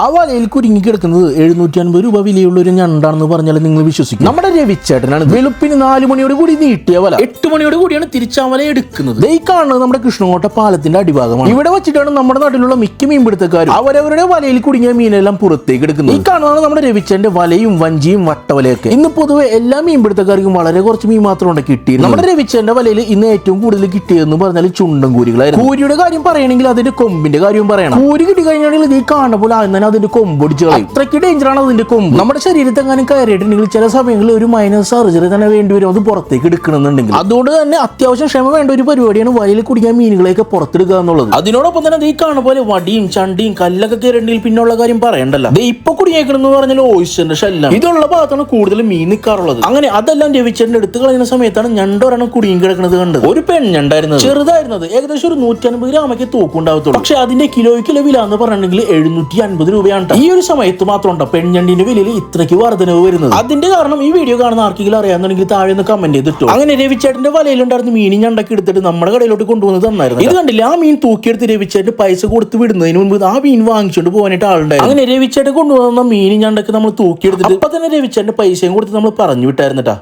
ആ വലയിൽ കുരുങ്ങി കിടക്കുന്നത് എഴുന്നൂറ്റി അൻപത് രൂപ വിലയുള്ള ഒരു ഞണ്ടാണെന്ന് പറഞ്ഞാൽ നിങ്ങൾ വിശ്വസിക്കും. നമ്മുടെ രവിച്ചേട്ടനാണ് വെളുപ്പിന് നാല് മണിയോട് കൂടി നീട്ടിയ വല. എട്ട് മണിയോട് കൂടിയാണ് തിരിച്ചാ വല എടുക്കുന്നത്. ദേ ഈ കാണുന്നത് നമ്മുടെ കൃഷ്ണകോട്ട പാലത്തിന്റെ അടിഭാഗമാണ്. ഇവിടെ വെച്ചിട്ടാണ് നമ്മുടെ നാട്ടിലുള്ള മിക്ക മീൻപിടുത്തക്കാരും അവരവരുടെ വലയിൽ കുടുങ്ങിയ മീനെല്ലാം പുറത്തേക്ക് എടുക്കുന്നത്. ഈ കാണുന്നതാണ് നമ്മുടെ രവിച്ചേന്റെ വലയും വഞ്ചിയും വട്ടവലയൊക്കെ. ഇന്ന് പൊതുവെ എല്ലാ മീൻപിടുത്തക്കാർക്കും വളരെ കുറച്ച് മീൻ മാത്രമാണ് കിട്ടിയത് നമ്മുടെ രവിച്ചേന്റെ വലയിൽ ഇന്ന് ഏറ്റവും കൂടുതൽ കിട്ടിയതെന്ന് പറഞ്ഞാൽ ചുണ്ടൻ കൂരികളായിരുന്നു. കൂരിയുടെ കാര്യം പറയണമെങ്കിൽ അതിന്റെ കൊമ്പിന്റെ കാര്യം പറയണം. കൂരി കിട്ടി കഴിഞ്ഞാൽ ഈ കാണുന്ന പോലെ ആദ്യം അതിന്റെ കൊമ്പൊടിച്ച് കളയും. അത്രയ്ക്ക് ഡേഞ്ചർ ആണ് അതിന്റെ കൊമ്പ്. നമ്മുടെ ശരീരത്തെ എങ്ങാനും കയറിയിട്ടുണ്ടെങ്കിൽ ചില സമയങ്ങളിൽ ഒരു മൈനസ് സർജറി തന്നെ വേണ്ടി വരും. അത് പുറത്തേക്ക് എടുക്കണമെന്നുണ്ടെങ്കിൽ. അതുകൊണ്ട് തന്നെ അത്യാവശ്യം ക്ഷമ വേണ്ട ഒരു പരിപാടിയാണ് വയലിൽ കുടിക്കാൻ മീനുകളെയൊക്കെ പുറത്തെടുക്കുക എന്നുള്ളത്. അതിനോടൊപ്പം തന്നെ ഈ കാണുന്ന പോലെ വടിയും ചണ്ടിയും കല്ലൊക്കെ കയറിണ്ടെങ്കിൽ പിന്നുള്ള കാര്യം പറയണ്ടല്ലോ. ഇപ്പൊ കുടിയേക്കണെന്ന് പറഞ്ഞാൽ ഓയിസ്റ്ററിന്റെ ശല്യം ഇതുള്ള ഭാഗത്താണ് കൂടുതൽ മീൻ നിൽക്കാറുള്ളത് അങ്ങനെ അതെല്ലാം രവിച്ചന്റെ എടുത്ത് കളയുന്ന സമയത്താണ് ഞണ്ടൊരെണ്ണം കുടിയും കിടക്കുന്നത് കണ്ടത്. ഒരു പെണ്ണുണ്ടായിരുന്നത് ചെറുതായിരുന്നത്. ഏകദേശം ഒരു നൂറ്റി അൻപത് ഗ്രാമൊക്കെ തൂക്കുണ്ടാവത്തുള്ളൂ. പക്ഷെ അതിന്റെ കിലോയ്ക്ക് വില എന്ന് പറഞ്ഞിട്ടുണ്ടെങ്കിൽ എഴുന്നൂറ്റി അൻപത് രൂപയാണ് ഈ ഒരു സമയത്ത് മാത്രം ഉണ്ടോ പെൺഞണ്ടിന്റെ വിലയിൽ ഇത്രയ്ക്ക് വർധനവ് വരുന്നത്? അതിന്റെ കാരണം ഈ വീഡിയോ കാണുന്ന ആർക്കെങ്കിലും അറിയാന്നുണ്ടെങ്കിൽ താഴെ ഒന്ന് കമന്റ് ചെയ്തിട്ടു. അങ്ങനെ രവിച്ചേട്ടന്റെ വലയിലുണ്ടായിരുന്ന മീൻ ഞണ്ടൊക്കെ എടുത്തിട്ട് നമ്മുടെ കടയിലോട്ട് കൊണ്ടുവന്ന് തന്നായിരുന്നു ഇത് കണ്ടില്ല? ആ മീൻ തൂക്കിയെടുത്ത് രവിച്ചേട്ടൻ പൈസ കൊടുത്ത് വിടുന്നതിന് മുൻപ് ആ മീൻ വാങ്ങിച്ചുകൊണ്ട് പോകാനായിട്ട് ആളുണ്ടായിരുന്നു. അങ്ങനെ രവിച്ചേട്ടൻ കൊണ്ടുവന്ന മീൻ ഞണ്ടൊക്കെ നമ്മൾ തൂക്കിയെടുത്തിട്ട് അപ്പൊ തന്നെ രവിച്ചേട്ടന്റെ പൈസയും കൊടുത്ത് നമ്മൾ പറഞ്ഞു വിട്ടായിരുന്നട്ടാ